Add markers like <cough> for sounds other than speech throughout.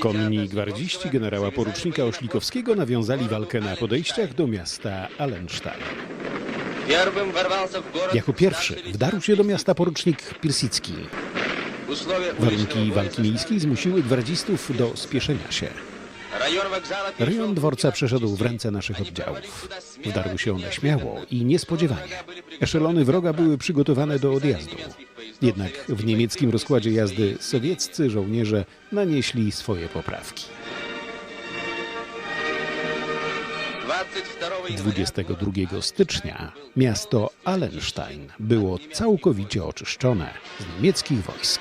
Komni gwardziści generała porucznika Oślikowskiego nawiązali walkę na podejściach do miasta Allenstein. Jako pierwszy wdarł się do miasta porucznik Pirsicki. Warunki walki miejskiej zmusiły gwardzistów do spieszenia się. Rejon dworca przeszedł w ręce naszych oddziałów. Wdarły się one śmiało i niespodziewanie. Eszelony wroga były przygotowane do odjazdu. Jednak w niemieckim rozkładzie jazdy sowieccy żołnierze nanieśli swoje poprawki. 22 stycznia miasto Allenstein było całkowicie oczyszczone z niemieckich wojsk.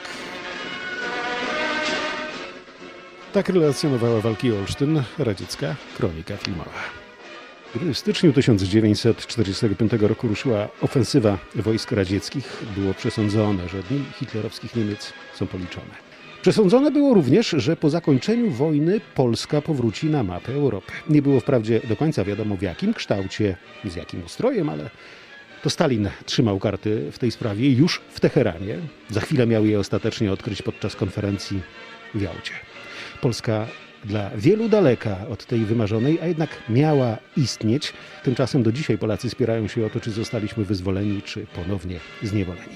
Tak relacjonowała walki Olsztyn, radziecka kronika filmowa. W styczniu 1945 roku ruszyła ofensywa wojsk radzieckich, było przesądzone, że dni hitlerowskich Niemiec są policzone. Przesądzone było również, że po zakończeniu wojny Polska powróci na mapę Europy. Nie było wprawdzie do końca wiadomo w jakim kształcie, z jakim ustrojem, ale to Stalin trzymał karty w tej sprawie już w Teheranie. Za chwilę miał je ostatecznie odkryć podczas konferencji w Jałcie. Polska dla wielu daleka od tej wymarzonej, a jednak miała istnieć. Tymczasem do dzisiaj Polacy spierają się o to, czy zostaliśmy wyzwoleni, czy ponownie zniewoleni.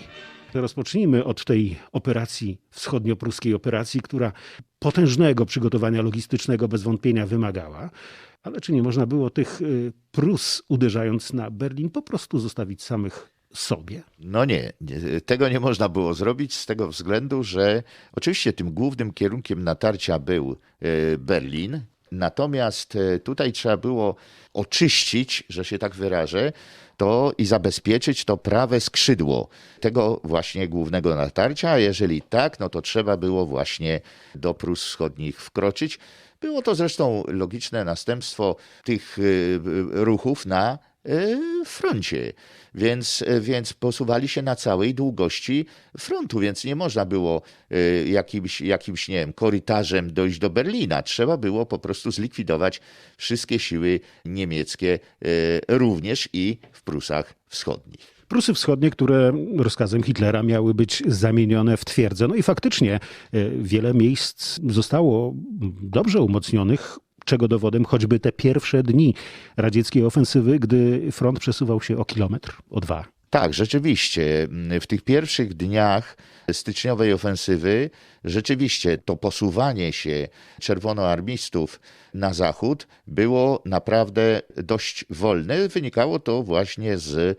Rozpocznijmy od tej operacji, wschodniopruskiej operacji, która potężnego przygotowania logistycznego bez wątpienia wymagała. Ale czy nie można było tych y, Prus, uderzając na Berlin, po prostu zostawić samych sobie? No nie, nie, tego nie można było zrobić z tego względu, że oczywiście tym głównym kierunkiem natarcia był e, Berlin, natomiast e, tutaj trzeba było oczyścić, że się tak wyrażę, to i zabezpieczyć to prawe skrzydło tego właśnie głównego natarcia, a jeżeli tak, no to trzeba było właśnie do Prus Wschodnich wkroczyć. Było to zresztą logiczne następstwo tych y, ruchów na froncie, więc, y, więc posuwali się na całej długości frontu, więc nie można było y, jakimś, jakimś, nie wiem, korytarzem dojść do Berlina. Trzeba było po prostu zlikwidować wszystkie siły niemieckie, również i w Prusach Wschodnich. Prusy Wschodnie, które rozkazem Hitlera miały być zamienione w twierdzę. No i faktycznie e, wiele miejsc zostało dobrze umocnionych, czego dowodem choćby te pierwsze dni radzieckiej ofensywy, gdy front przesuwał się o kilometr, o dwa. Tak, rzeczywiście. W tych pierwszych dniach styczniowej ofensywy rzeczywiście to posuwanie się czerwonoarmistów na zachód było naprawdę dość wolne. Wynikało to właśnie z e,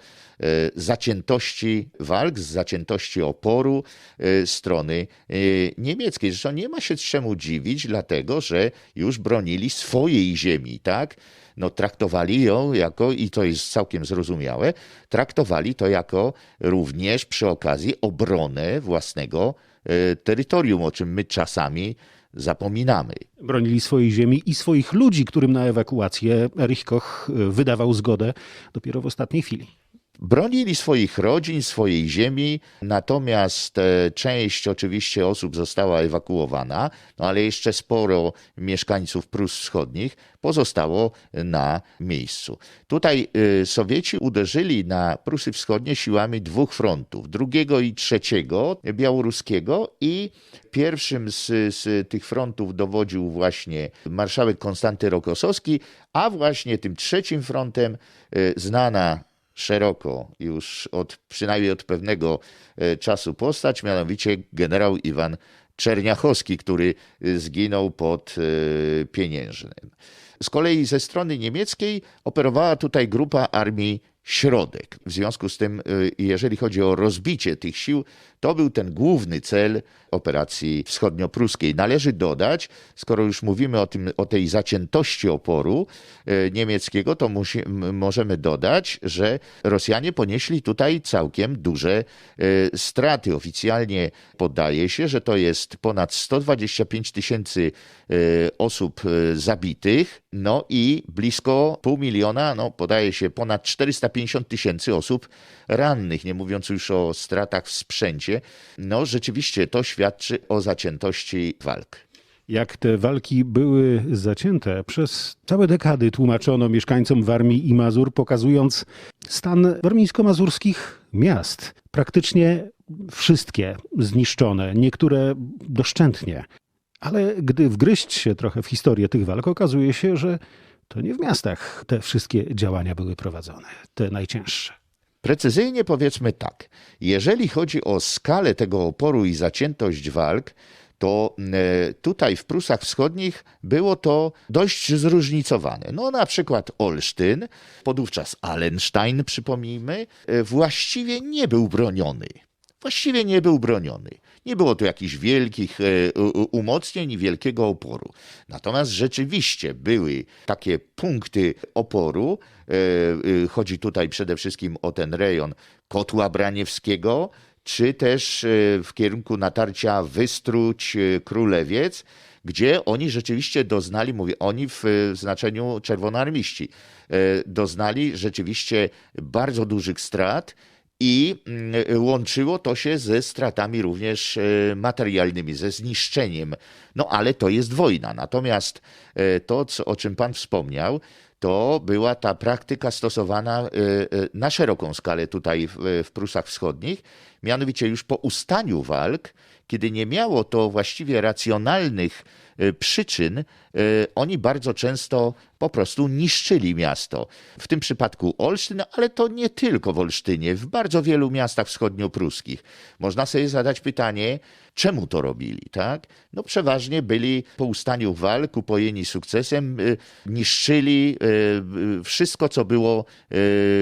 zaciętości walk, z zaciętości oporu e, strony e, niemieckiej. Zresztą nie ma się czemu dziwić, dlatego że już bronili swojej ziemi, tak? No, traktowali ją jako, i to jest całkiem zrozumiałe, traktowali to jako również przy okazji obronę własnego e, terytorium, o czym my czasami zapominamy. Bronili swojej ziemi i swoich ludzi, którym na ewakuację Erich Koch e, wydawał zgodę dopiero w ostatniej chwili. Bronili swoich rodzin, swojej ziemi, natomiast e, część oczywiście osób została ewakuowana, no ale jeszcze sporo mieszkańców Prus Wschodnich pozostało na miejscu. Tutaj e, Sowieci uderzyli na Prusy Wschodnie siłami dwóch frontów, drugiego i trzeciego białoruskiego i pierwszym z, z tych frontów dowodził właśnie marszałek Konstanty Rokosowski, a właśnie tym trzecim frontem e, znana szeroko już od, przynajmniej od pewnego e, czasu postać, mianowicie generał Iwan Czerniachowski, który e, zginął pod e, Pieniężnym. Z kolei ze strony niemieckiej operowała tutaj grupa armii Środek. W związku z tym, y, jeżeli chodzi o rozbicie tych sił, to był ten główny cel operacji wschodniopruskiej. Należy dodać, skoro już mówimy o, tym, o tej zaciętości oporu y, niemieckiego, to musi, możemy dodać, że Rosjanie ponieśli tutaj całkiem duże y, straty. Oficjalnie podaje się, że to jest ponad 125 tysięcy osób y, zabitych, no i blisko pół miliona, no podaje się ponad 450 tysięcy osób rannych, nie mówiąc już o stratach w sprzęcie. No rzeczywiście to świadczy o zaciętości walk. Jak te walki były zacięte, przez całe dekady tłumaczono mieszkańcom Warmii i Mazur, pokazując stan warmińsko-mazurskich miast. Praktycznie wszystkie zniszczone, niektóre doszczętnie. Ale gdy wgryźć się trochę w historię tych walk, okazuje się, że to nie w miastach te wszystkie działania były prowadzone, te najcięższe. Precyzyjnie powiedzmy tak. Jeżeli chodzi o skalę tego oporu i zaciętość walk, to e, tutaj w Prusach Wschodnich było to dość zróżnicowane. No na przykład Olsztyn, podówczas Allenstein, przypomnijmy, e, właściwie nie był broniony. Właściwie nie był broniony. Nie było tu jakichś wielkich e, umocnień i wielkiego oporu. Natomiast rzeczywiście były takie punkty oporu. E, e, Chodzi tutaj przede wszystkim o ten rejon Kotła Braniewskiego, czy też w kierunku natarcia Wystróć, e, Królewiec, gdzie oni rzeczywiście doznali, mówię oni w znaczeniu czerwonoarmiści, doznali rzeczywiście bardzo dużych strat i mm, łączyło to się ze stratami również e, materialnymi, ze zniszczeniem. No ale to jest wojna. Natomiast e, to, co, o czym Pan wspomniał, to była ta praktyka stosowana e, na szeroką skalę tutaj w Prusach Wschodnich, mianowicie już po ustaniu walk, kiedy nie miało to właściwie racjonalnych e, przyczyn, e, oni bardzo często po prostu niszczyli miasto. W tym przypadku Olsztyn, ale to nie tylko w Olsztynie, w bardzo wielu miastach wschodniopruskich. Można sobie zadać pytanie, czemu to robili, tak? No przeważnie byli po ustaniu walk, upojeni sukcesem, y, niszczyli y, y, wszystko, co było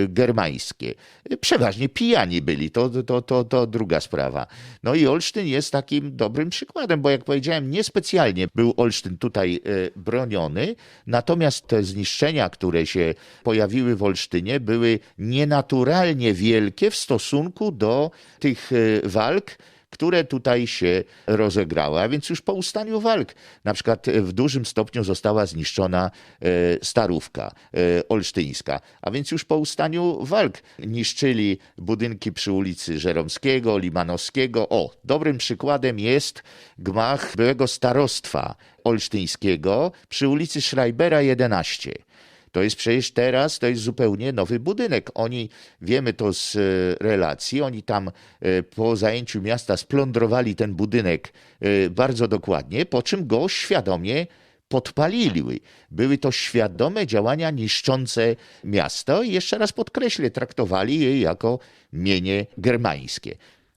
germańskie. Przeważnie pijani byli, to, to, to, to druga sprawa. No i Olsztyn jest takim dobrym przykładem, bo jak powiedziałem, niespecjalnie był Olsztyn tutaj broniony, natomiast te zniszczenia, które się pojawiły w Olsztynie, były nienaturalnie wielkie w stosunku do tych walk, które tutaj się rozegrały. A więc już po ustaniu walk, na przykład w dużym stopniu została zniszczona e, Starówka e, Olsztyńska. A więc już po ustaniu walk niszczyli budynki przy ulicy Żeromskiego, Limanowskiego. O, dobrym przykładem jest gmach byłego starostwa olsztyńskiego przy ulicy Schreibera 11. To jest przecież teraz, to jest zupełnie nowy budynek. Oni, wiemy to z e, relacji, oni tam e, po zajęciu miasta splądrowali ten budynek e, bardzo dokładnie, po czym go świadomie podpalili. Były to świadome działania niszczące miasto i jeszcze raz podkreślę, traktowali je jako mienie germańskie.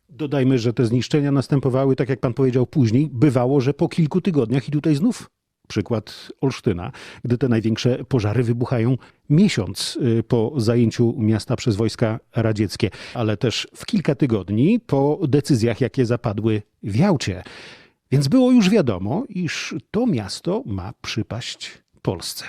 Dodajmy, że te zniszczenia następowały, tak jak pan powiedział później, bywało, że po kilku tygodniach i tutaj znów przykład Olsztyna, gdy te największe pożary wybuchają miesiąc y, po zajęciu miasta przez wojska radzieckie, ale też w kilka tygodni po decyzjach, jakie zapadły w Jałcie. Więc było już wiadomo, iż to miasto ma przypaść Polsce.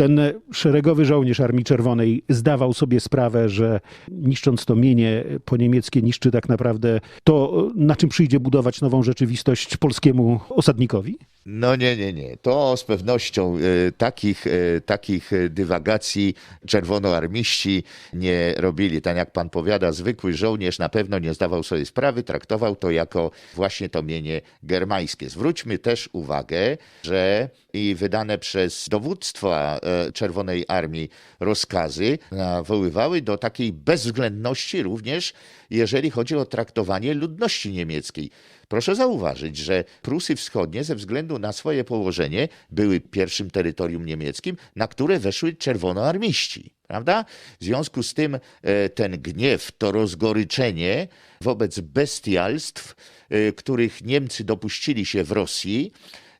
Ten szeregowy żołnierz Armii Czerwonej zdawał sobie sprawę, że niszcząc to mienie po niemieckie, niszczy tak naprawdę to, na czym przyjdzie budować nową rzeczywistość polskiemu osadnikowi? No nie, nie, nie. To z pewnością e, takich, e, takich dywagacji czerwonoarmiści nie robili. Tak jak pan powiada, zwykły żołnierz na pewno nie zdawał sobie sprawy, traktował to jako właśnie to mienie germańskie. Zwróćmy też uwagę, że i wydane przez dowództwa Czerwonej Armii rozkazy nawoływały do takiej bezwzględności również, jeżeli chodzi o traktowanie ludności niemieckiej. Proszę zauważyć, że Prusy Wschodnie ze względu na swoje położenie były pierwszym terytorium niemieckim, na które weszły czerwonoarmiści. Prawda? W związku z tym e, ten gniew, to rozgoryczenie wobec bestialstw, e, których Niemcy dopuścili się w Rosji,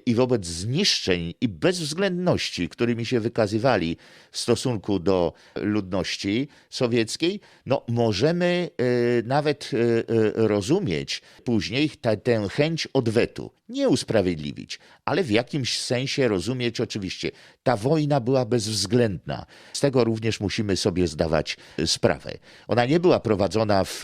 i wobec zniszczeń i bezwzględności, którymi się wykazywali w stosunku do ludności sowieckiej, no możemy e, nawet e, e, rozumieć później tę chęć odwetu. Nie usprawiedliwić, ale w jakimś sensie rozumieć oczywiście. Ta wojna była bezwzględna. Z tego również musimy sobie zdawać sprawę. Ona nie była prowadzona w,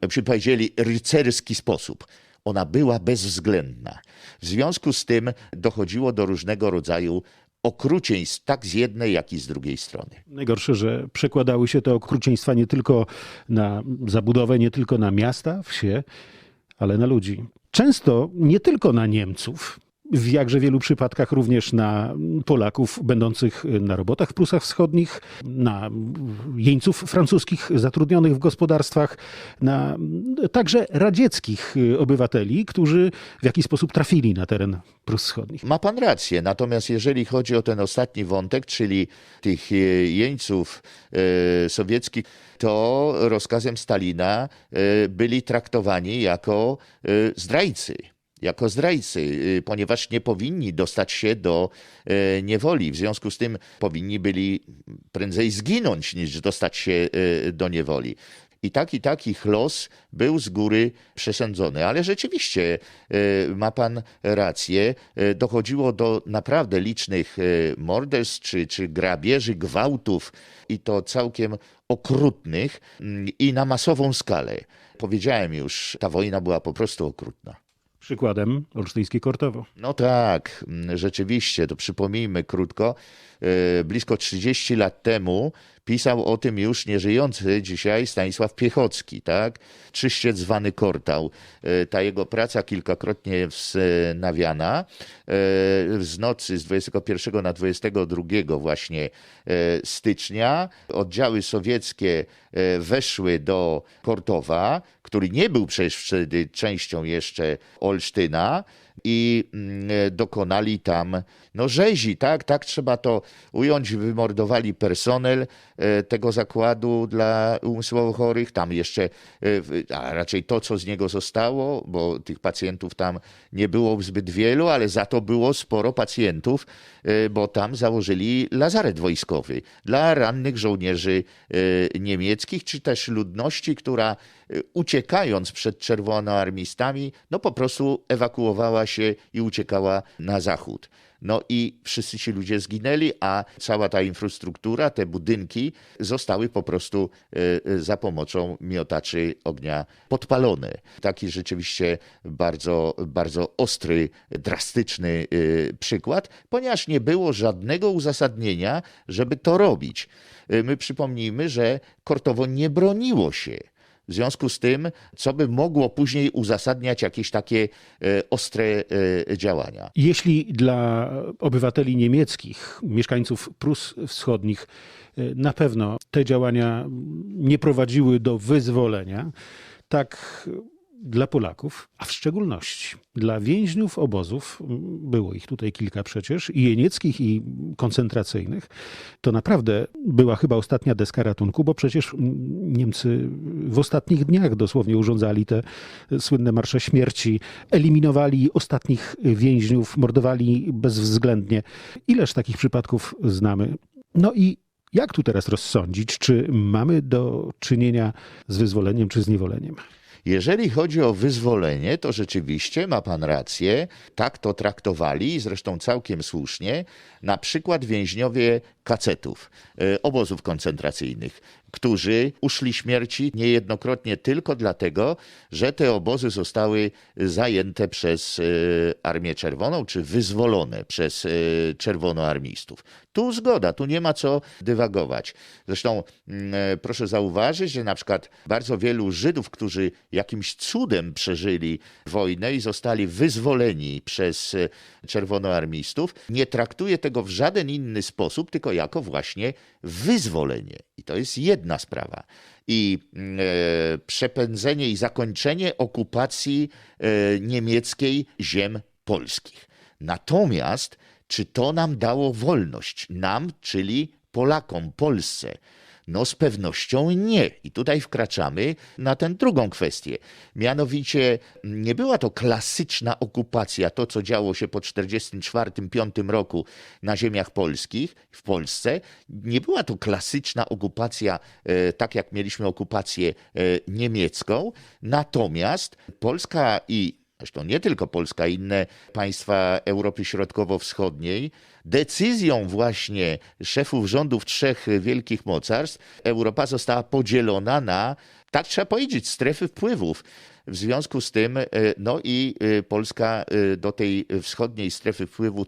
byśmy powiedzieli, rycerski sposób ona była bezwzględna. W związku z tym dochodziło do różnego rodzaju okrucieństw, tak z jednej, jak i z drugiej strony. Najgorsze, że przekładały się te okrucieństwa nie tylko na zabudowę, nie tylko na miasta, wsie, ale na ludzi. Często nie tylko na Niemców. W jakże wielu przypadkach również na Polaków będących na robotach w Prusach Wschodnich, na jeńców francuskich zatrudnionych w gospodarstwach, na także radzieckich obywateli, którzy w jakiś sposób trafili na teren Prus Wschodnich. Ma pan rację, natomiast jeżeli chodzi o ten ostatni wątek, czyli tych e, jeńców e, sowieckich, to rozkazem Stalina e, byli traktowani jako zdrajcy. Jako zdrajcy, e, ponieważ nie powinni dostać się do e, niewoli. W związku z tym powinni byli prędzej zginąć, niż dostać się e, do niewoli. I tak, i tak ich los był z góry przesądzony. Ale rzeczywiście ma pan rację, dochodziło do naprawdę licznych morderstw czy, czy grabieży, gwałtów i to całkiem okrutnych mm, i na masową skalę. Powiedziałem już, ta wojna była po prostu okrutna. Przykładem olsztyńskie Kortowo. No tak, rzeczywiście, to przypomnijmy krótko. E, Blisko 30 lat temu pisał o tym już nieżyjący dzisiaj Stanisław Piechocki, tak? Czyściec zwany Kortał. E, Ta jego praca kilkakrotnie wznawiana. E, Z nocy z 21 na 22 właśnie stycznia oddziały sowieckie weszły do Kortowa, który nie był przecież wtedy częścią jeszcze Olsztyna i mm, dokonali tam no rzezi, tak, tak trzeba to ująć, wymordowali personel e, tego zakładu dla umysłowo chorych, tam jeszcze, e, a raczej to, co z niego zostało, bo tych pacjentów tam nie było zbyt wielu, ale za to było sporo pacjentów, e, bo tam założyli lazaret wojskowy dla rannych żołnierzy niemieckich, czy też ludności, która uciekając przed czerwonoarmistami, no po prostu ewakuowała się i uciekała na zachód. No i wszyscy ci ludzie zginęli, a cała ta infrastruktura, te budynki zostały po prostu e, e, za pomocą miotaczy ognia podpalone. Taki rzeczywiście bardzo, bardzo ostry, drastyczny e, przykład, ponieważ nie było żadnego uzasadnienia, żeby to robić. My przypomnijmy, że Kortowo nie broniło się. W związku z tym, co by mogło później uzasadniać jakieś takie e, ostre e, działania. Jeśli dla obywateli niemieckich, mieszkańców Prus Wschodnich, y, na pewno te działania nie prowadziły do wyzwolenia, tak dla Polaków, a w szczególności dla więźniów obozów, było ich tutaj kilka przecież, i jenieckich, i koncentracyjnych, to naprawdę była chyba ostatnia deska ratunku, bo przecież Niemcy w ostatnich dniach dosłownie urządzali te słynne marsze śmierci, eliminowali ostatnich więźniów, mordowali bezwzględnie. Ileż takich przypadków znamy? No i jak tu teraz rozsądzić, czy mamy do czynienia z wyzwoleniem, czy zniewoleniem? Jeżeli chodzi o wyzwolenie, to rzeczywiście ma pan rację, tak to traktowali, zresztą całkiem słusznie, na przykład więźniowie kacetów, e, obozów koncentracyjnych, którzy uszli śmierci niejednokrotnie tylko dlatego, że te obozy zostały zajęte przez e, Armię Czerwoną, czy wyzwolone przez e, czerwonoarmistów. Tu zgoda, tu nie ma co dywagować. Zresztą mm, e, proszę zauważyć, że na przykład bardzo wielu Żydów, którzy jakimś cudem przeżyli wojnę i zostali wyzwoleni przez e, czerwonoarmistów, nie traktuje tego w żaden inny sposób, tylko jako właśnie wyzwolenie. I to jest jedna sprawa. I mm, e, przepędzenie i zakończenie okupacji e, niemieckiej ziem polskich. Natomiast czy to nam dało wolność? Nam, czyli Polakom, Polsce? No z pewnością nie. I tutaj wkraczamy na tę drugą kwestię. Mianowicie nie była to klasyczna okupacja, to co działo się po 1944-1945 roku na ziemiach polskich, w Polsce. Nie była to klasyczna okupacja, e, tak jak mieliśmy okupację e, niemiecką. Natomiast Polska i zresztą nie tylko Polska, inne państwa Europy Środkowo-Wschodniej, decyzją właśnie szefów rządów trzech wielkich mocarstw, Europa została podzielona na tak trzeba powiedzieć, strefy wpływów. W związku z tym, e, no i e, Polska e, do tej wschodniej strefy wpływów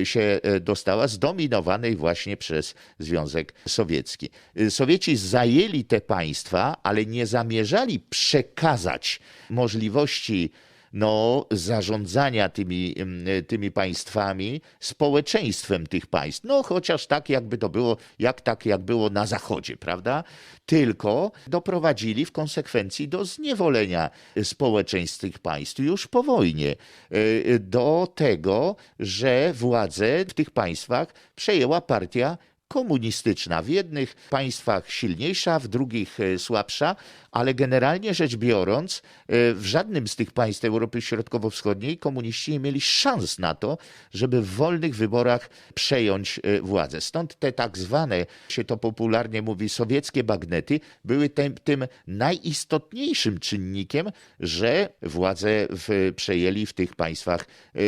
e, się dostała, zdominowanej właśnie przez Związek Sowiecki. Sowieci zajęli te państwa, ale nie zamierzali przekazać możliwości no, zarządzania tymi, mm, tymi państwami, społeczeństwem tych państw. No, chociaż tak, jakby to było, jak tak, jak było na Zachodzie, prawda? Tylko doprowadzili w konsekwencji do zniewolenia społeczeństw tych państw już po wojnie. y, Do tego, że władzę w tych państwach przejęła partia komunistyczna. W jednych państwach silniejsza, w drugich e, słabsza, ale generalnie rzecz biorąc, e, w żadnym z tych państw Europy Środkowo-Wschodniej komuniści nie mieli szans na to, żeby w wolnych wyborach przejąć e, władzę. Stąd te tak zwane, się to popularnie mówi, sowieckie bagnety były tym, tym najistotniejszym czynnikiem, że władzę w, przejęli w tych państwach e,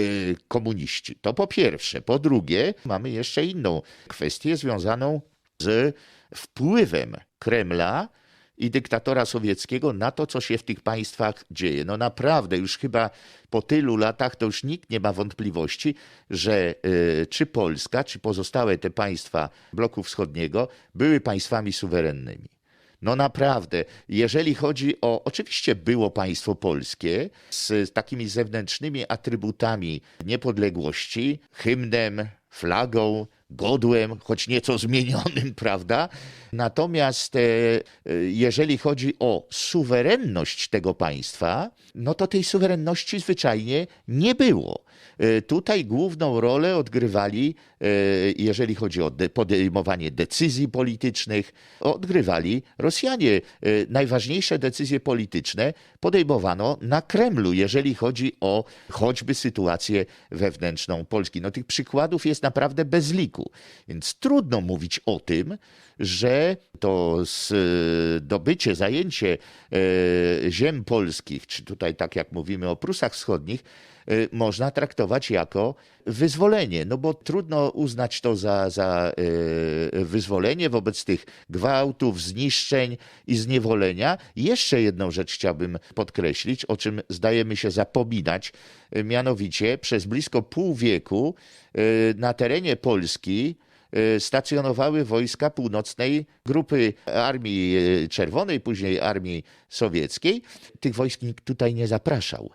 komuniści. To po pierwsze. Po drugie, mamy jeszcze inną kwestię związaną z wpływem Kremla i dyktatora sowieckiego na to, co się w tych państwach dzieje. No naprawdę, już chyba po tylu latach to już nikt nie ma wątpliwości, że y, czy Polska, czy pozostałe te państwa bloku wschodniego były państwami suwerennymi. No naprawdę, jeżeli chodzi o. Oczywiście było państwo polskie z takimi zewnętrznymi atrybutami niepodległości, hymnem, flagą, godłem, choć nieco zmienionym, <laughs> prawda? Natomiast e, e, jeżeli chodzi o suwerenność tego państwa, no to tej suwerenności zwyczajnie nie było. E, Tutaj główną rolę odgrywali, e, jeżeli chodzi o de- podejmowanie decyzji politycznych, odgrywali Rosjanie. E, Najważniejsze decyzje polityczne podejmowano na Kremlu, jeżeli chodzi o choćby sytuację wewnętrzną Polski. No tych przykładów jest naprawdę bez liku, więc trudno mówić o tym, że to zdobycie, zajęcie ziem polskich, czy tutaj tak jak mówimy o Prusach Wschodnich, można traktować jako wyzwolenie, no bo trudno uznać to za, za e, wyzwolenie wobec tych gwałtów, zniszczeń i zniewolenia. Jeszcze jedną rzecz chciałbym podkreślić, o czym zdajemy się zapominać, e, mianowicie przez blisko pół wieku na terenie Polski stacjonowały wojska północnej grupy Armii Czerwonej, później Armii Sowieckiej. Tych wojsk nikt tutaj nie zapraszał.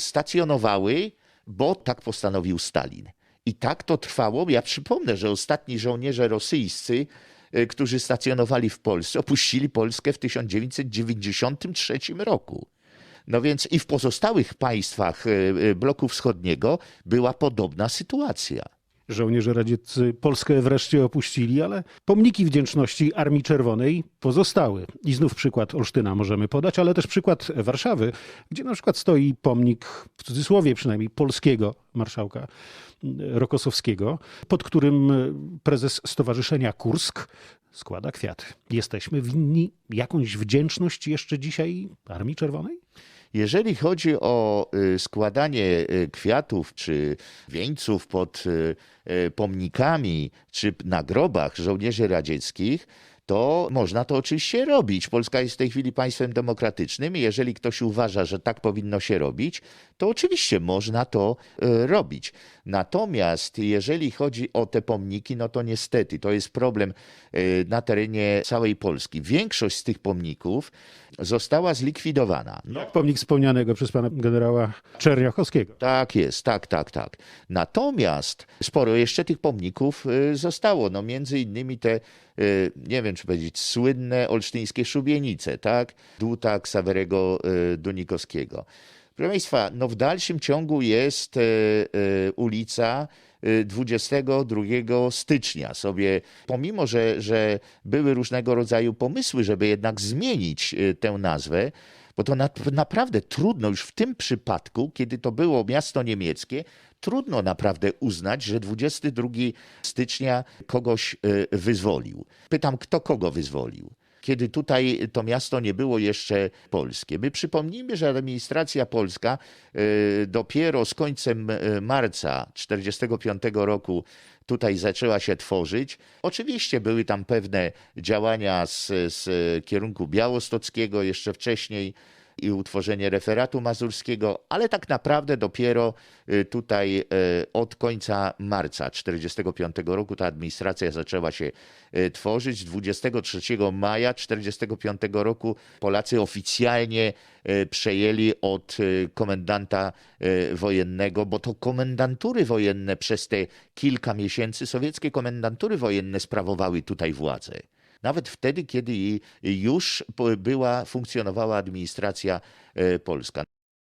Stacjonowały, bo tak postanowił Stalin. I tak to trwało. Ja przypomnę, że ostatni żołnierze rosyjscy, e, którzy stacjonowali w Polsce, opuścili Polskę w 1993 roku. No więc i w pozostałych państwach e, e, bloku wschodniego była podobna sytuacja. Żołnierze radzieccy Polskę wreszcie opuścili, ale pomniki wdzięczności Armii Czerwonej pozostały. I znów przykład Olsztyna możemy podać, ale też przykład Warszawy, gdzie na przykład stoi pomnik, w cudzysłowie przynajmniej, polskiego marszałka Rokosowskiego, pod którym prezes Stowarzyszenia Kursk składa kwiaty. Jesteśmy winni jakąś wdzięczność jeszcze dzisiaj Armii Czerwonej? Jeżeli chodzi o y, składanie y, kwiatów czy wieńców pod y, pomnikami czy na grobach żołnierzy radzieckich, to można to oczywiście robić. Polska jest w tej chwili państwem demokratycznym i jeżeli ktoś uważa, że tak powinno się robić, to oczywiście można to y, robić. Natomiast jeżeli chodzi o te pomniki, no to niestety to jest problem y, na terenie całej Polski. Większość z tych pomników została zlikwidowana. No, Pomnik wspomnianego przez pana generała Czerniachowskiego. tak jest, tak, tak, tak. Natomiast sporo jeszcze tych pomników y, zostało. No między innymi te, nie wiem czy powiedzieć, słynne olsztyńskie szubienice, tak? Dłuta Ksawerego y, Dunikowskiego. Proszę Państwa, no w dalszym ciągu jest y, y, ulica y, 22 stycznia sobie, pomimo że, że były różnego rodzaju pomysły, żeby jednak zmienić y, tę nazwę, bo to na, naprawdę trudno już w tym przypadku, kiedy to było miasto niemieckie, trudno naprawdę uznać, że 22 stycznia kogoś y, wyzwolił. Pytam, kto kogo wyzwolił? kiedy tutaj to miasto nie było jeszcze polskie. My przypomnijmy, że administracja polska e, dopiero z końcem e, marca 1945 roku tutaj zaczęła się tworzyć. Oczywiście były tam pewne działania z, z kierunku białostockiego jeszcze wcześniej i utworzenie referatu mazurskiego, ale tak naprawdę dopiero y, tutaj y, od końca marca 1945 roku ta administracja zaczęła się y, tworzyć. 23 maja 1945 roku Polacy oficjalnie przejęli od komendanta wojennego, bo to komendantury wojenne przez te kilka miesięcy, sowieckie komendantury wojenne sprawowały tutaj władzę. Nawet wtedy, kiedy już była, funkcjonowała administracja e, polska.